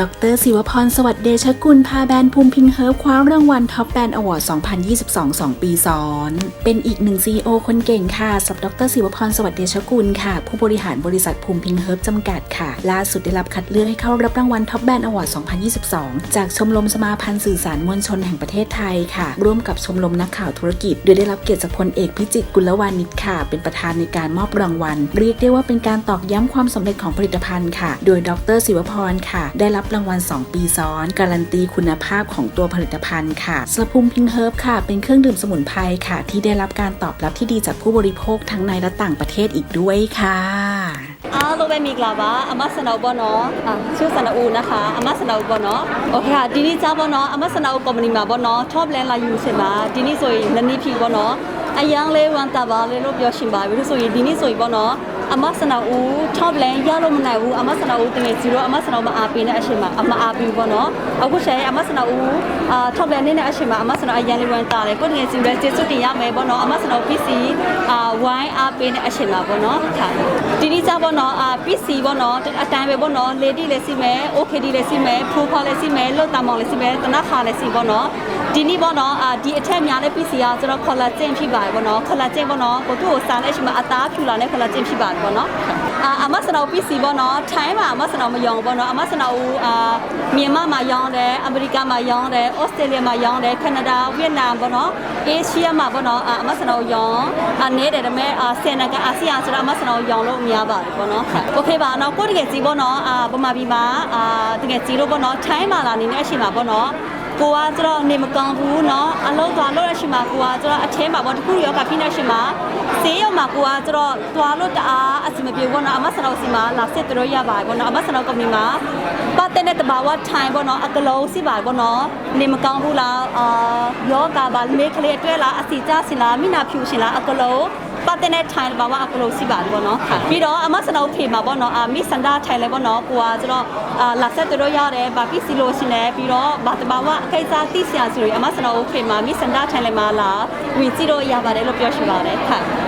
ดรศิวพร สวัสดิ์เดชกุล พาแบรนด์ภูมิพิงเฮิร์บคว้ารางวัลท็อปแบรนด์อวอร์ด 2022 2 ปีซ้อน เป็นอีกหนึ่ง CEO คนเก่งค่ะสับดรศิวพร สวัสดิ์เดชกุลค่ะ ผู้บริหารบริษัทภูมิพิงเฮิร์บจำกัดค่ะ ล่าสุดได้รับคัดเลือกให้เข้ารับรางวัลท็อปแบรนด์อวอร์ด 2022 จากชมรมสมาพันธ์สื่อสารมวลชนแห่งประเทศไทยค่ะ ร่วมกับชมรมนักข่าวธุรกิจ โดยได้รับเกียรติจากพลเอกพิจิตรกุลวานิชค่ะ เป็นประธานในการมอบรางวัล เรียกได้ว่าเป็นการตอกย้ำความสำเร็จของผลิตภัณฑ์ค่ะ โดยดรศิวพรค่ะ ได้รับรางวัล 2 ปีซ้อน การันตีคุณภาพของตัวผลิตภัณฑ์ค่ะสลับภูมิพิงเฮิร์บค่ะ เป็นเครื่องดื่มสมุนไพรค่ะ ที่ได้รับการตอบรับที่ดีจากผู้บริโภคทั้งในและต่างประเทศอีกด้วยค่ะ အားလုံးပဲမင်္ဂလာပါအမဆနာဦးပေါ့နော်အာချူဆနာဦးนะคะအမဆနာဦးပေါ့နော်โอเคค่ะဒီနေ့ကြားပေါ့နော်အမဆနာဦးကုမ္ပဏီမှာပေါ့နော် top land လာယူရှင်ပါဒီနေ့ဆိုရင်လက်နည်းဖြီပေါ့နော်အယံလေးဝန်တာပါလေလို့ပြောရှင်ပါပြီလို့ဆိုရင်ဒီနေ့ဆိုရင်ပေါ့နော် အမဆနာဦး top land ရလို့မနိုင်ဘူးအမဆနာဦးတကယ်စီတော့အမဆနာဦးမအားပေးတဲ့အချိန်မှာအမအားပေးပေါ့နော်အခုရှင်အမဆနာဦးအာ top land နဲ့အချိန်မှာအမဆနာအယံလေးဝန်တာလေကိုတကယ်စီရဲကျေစွတ်တင်ရမယ်ပေါ့နော်အမဆနာဦး PC အာဝိုင်းအားပေးတဲ့အချိန်မှာပေါ့နော်ค่ะဒီနေ့ကြားပေါ့နော်အာ PC ပေါ့နော်အတိုင်းပဲပေါ့နော် lady လည်းစီမယ် OKD လည်းစီမယ် full call လည်းစီမယ်လွတ်တာမောင်လည်းစီမယ်တနခါလည်းစီပေါ့နော် ဒီနေ့ပေါ့နော်အာဒီအထက်များတဲ့ PC ကကျွန်တော် collagen ဖြစ်ပါတယ်ပေါ့နော် collagen ပေါ့နော်ကိုသူ့ကိုစားတဲ့အချိန်မှာအသားဖြူလာတဲ့ collagen ဖြစ်ပါတယ်ပေါ့နော်အာအမစနော PC ပေါ့နော်ထိုင်းမှာအမစနောမယောင်ပေါ့နော်အမစနောအာမြန်မာမှာရောင်းတယ်အမေရိကမှာရောင်းတယ်ဩစတြေးလျမှာရောင်းတယ်ကနေဒါဗီယက်နမ်ပေါ့နော်အေးရှိယားမှာပေါ့နော်အာအမစနောရောင်းအနေတယ်ဒါပေမဲ့အာဆယ်နကအာဆီယံဆိုတော့အမစနောရောင်းလို့မရပါတယ်ပေါ့နော်โอเคပါနော်ကိုတကယ်စီပေါ့နော်အာဗမာပြည်မှာအာတကယ်စီလို့ပေါ့နော်ထိုင်းမှာလာနေတဲ့အချိန်မှာပေါ့နော် ကိုကကျတော့နေမကောင်းဘူးเนาะအလုံးသွားလို့အချိန်မှာကိုကကျတော့အထဲမှာပေါ့တခုရောကဖိနေအချိန်မှာဆေးရုံမှာကိုကကျတော့သွားလို့တအားအဆင်မပြေဘူးเนาะအမစနောစီမှာလာစစ်တို့ရပါတယ်ပေါ့เนาะအမစနောကုမ္ပဏီမှာပတ်တဲ့တဲ့တဘာဝထိုင်ပေါ့เนาะအကလုံးစီပါတယ်ပေါ့เนาะနေမကောင်းဘူးလားအာယောဂပါမေးကလေးအတွဲလားအစီကြစင်လားမိနာဖြူရှင်လားအကလုံး တင်တဲ့ time ဘာမှအခုလို့ရှိပါဘူးပေါ့နော်ပြီးတော့အမစနောဖေမှာပေါ့နော်အမိစန္ဒထိုင်လဲပေါ့နော်ကိုကဆိုတော့လာဆက်တို့ရတယ်ဘာပစ္စည်းလို့ရှင်လဲပြီးတော့ဘာတဘာဝအကိစ္စသိစရာဆိုရင်အမစနောဖေမှာမိစန္ဒထိုင်လဲမှာလာဝင်ကြည့်တော့ရပါတယ်လို့ပြောရှိပါတယ်ဟုတ်